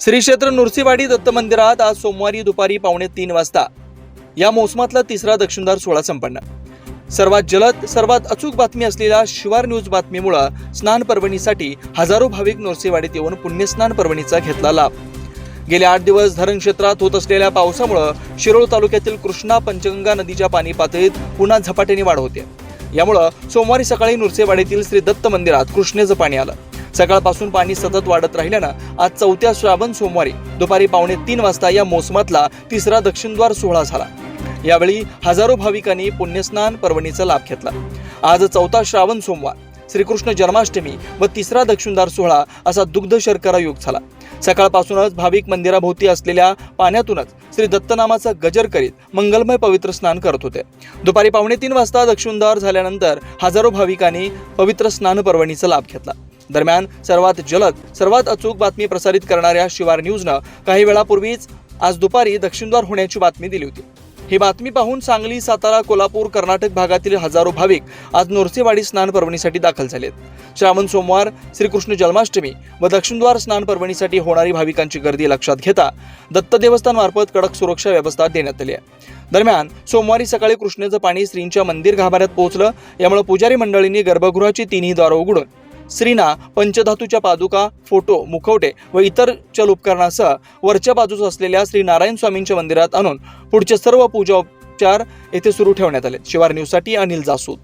श्री क्षेत्र नृसिंहवाडी दत्त मंदिरात आज सोमवारी दुपारी पावणे तीन वाजता. या मोसमातला तिसरा दक्षिणदार सोहळा संपन्न. सर्वात जलद सर्वात अचूक बातमी असलेल्या शिवार न्यूज बातमीमुळं स्नान पर्वणीसाठी हजारो भाविक नृसिंहवाडीत येऊन पुण्यस्नान पर्वणीचा घेतला लाभ. गेले आठ दिवस धरण क्षेत्रात होत असलेल्या पावसामुळं शिरोळ तालुक्यातील कृष्णा पंचगंगा नदीच्या पाणी पातळीत पुन्हा झपाट्याने वाढ होते. यामुळं सोमवारी सकाळी नृसिंहवाडीतील श्री दत्त मंदिरात कृष्णेचं पाणी आलं. सकाळपासून पाणी सतत वाढत राहिल्यानं आज चौथ्या श्रावण सोमवारी दुपारी पावणे तीन वाजता या मोसमातला तिसरा दक्षिणद्वार सोहळा झाला. यावेळी हजारो भाविकांनी पुण्यस्नान पर्वणीचा लाभ घेतला. आज चौथा श्रावण सोमवार. श्रीकृष्ण जन्माष्टमी व तिसरा दक्षिणद्वार सोहळा असा दुग्ध शर्करा योग झाला. सकाळपासूनच भाविक मंदिराभोवती असलेल्या पाण्यातूनच श्री दत्तनामाचा गजर करीत मंगलमय पवित्र स्नान करत होते. दुपारी पावणे तीन वाजता दक्षिणद्वार झाल्यानंतर हजारो भाविकांनी पवित्र स्नान पर्वणीचा लाभ घेतला. दरम्यान सर्वात जलद सर्वात अचूक बातमी प्रसारित करणाऱ्या शिवार न्यूजनं काही वेळापूर्वीच आज दुपारी दक्षिणद्वार होण्याची बातमी दिली होती. ही बातमी पाहून सांगली सातारा कोल्हापूर कर्नाटक भागातील हजारो भाविक आज नोरसेवाडी स्नान पर्वणीसाठी दाखल झालेत. श्रावण सोमवार श्रीकृष्ण जन्माष्टमी व दक्षिणद्वार स्नान पर्वणीसाठी होणारी भाविकांची गर्दी लक्षात घेता दत्त देवस्थानमार्फत कडक सुरक्षा व्यवस्था देण्यात आली आहे. दरम्यान सोमवारी सकाळी कृष्णेचं पाणी श्रींच्या मंदिर गाभाऱ्यात पोहोचलं यामुळे पुजारी मंडळींनी गर्भगृहाची तिन्ही द्वारं उघडून श्रीना पंचधातूच्या पादुका फोटो मुखवटे व इतर चल उपकरणासह वरच्या बाजूस असलेल्या श्री नारायण स्वामींच्या मंदिरात आणून पुढचे सर्व पूजा उपचार येथे सुरू ठेवण्यात आले. शिवार न्यूजसाठी अनिल जासूद.